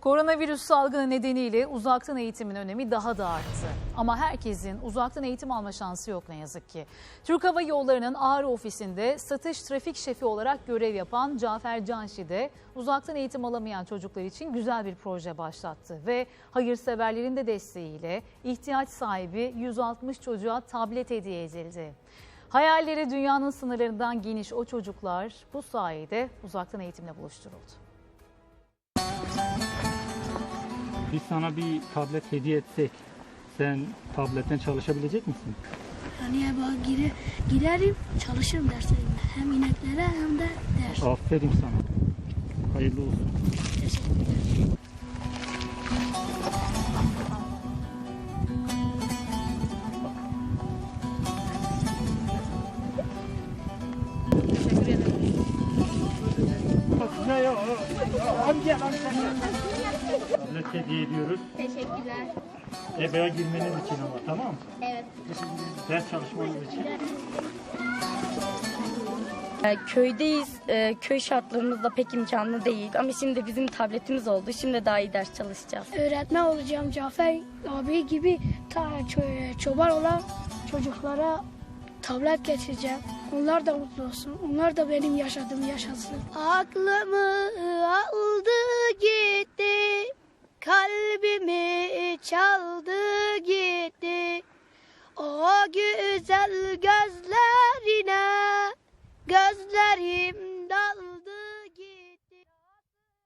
Koronavirüs salgını nedeniyle uzaktan eğitimin önemi daha da arttı. Ama herkesin uzaktan eğitim alma şansı yok ne yazık ki. Türk Hava Yolları'nın Ağrı ofisinde satış trafik şefi olarak görev yapan Cafer Canşi de uzaktan eğitim alamayan çocuklar için güzel bir proje başlattı. Ve hayırseverlerin de desteğiyle ihtiyaç sahibi 160 çocuğa tablet hediye edildi. Hayalleri dünyanın sınırlarından geniş o çocuklar bu sayede uzaktan eğitimle buluşturuldu. Biz sana bir tablet hediye etsek, sen tabletten çalışabilecek misin? Yani bak gire, girerim çalışırım derslerimde. Hem ineklere hem de ders. Aferin sana. Hayırlı olsun. Teşekkürler. Tablet hediye ediyoruz. Teşekkürler. EBA'ya girmeniz için ama tamam mı? Evet. Ders çalışmanız için. Ee, Köydeyiz. Ee, Köy şartlarımız da pek imkanlı değil. Ama şimdi bizim tabletimiz oldu. Şimdi daha iyi ders çalışacağız. Öğretmen olacağım Cafer abi gibi ta ço- çoban olan çocuklara tablet getireceğim. Onlar da mutlu olsun. Onlar da benim yaşadığımı yaşasın. Aklımı Kalbimi çaldı gitti. O güzel gözlerine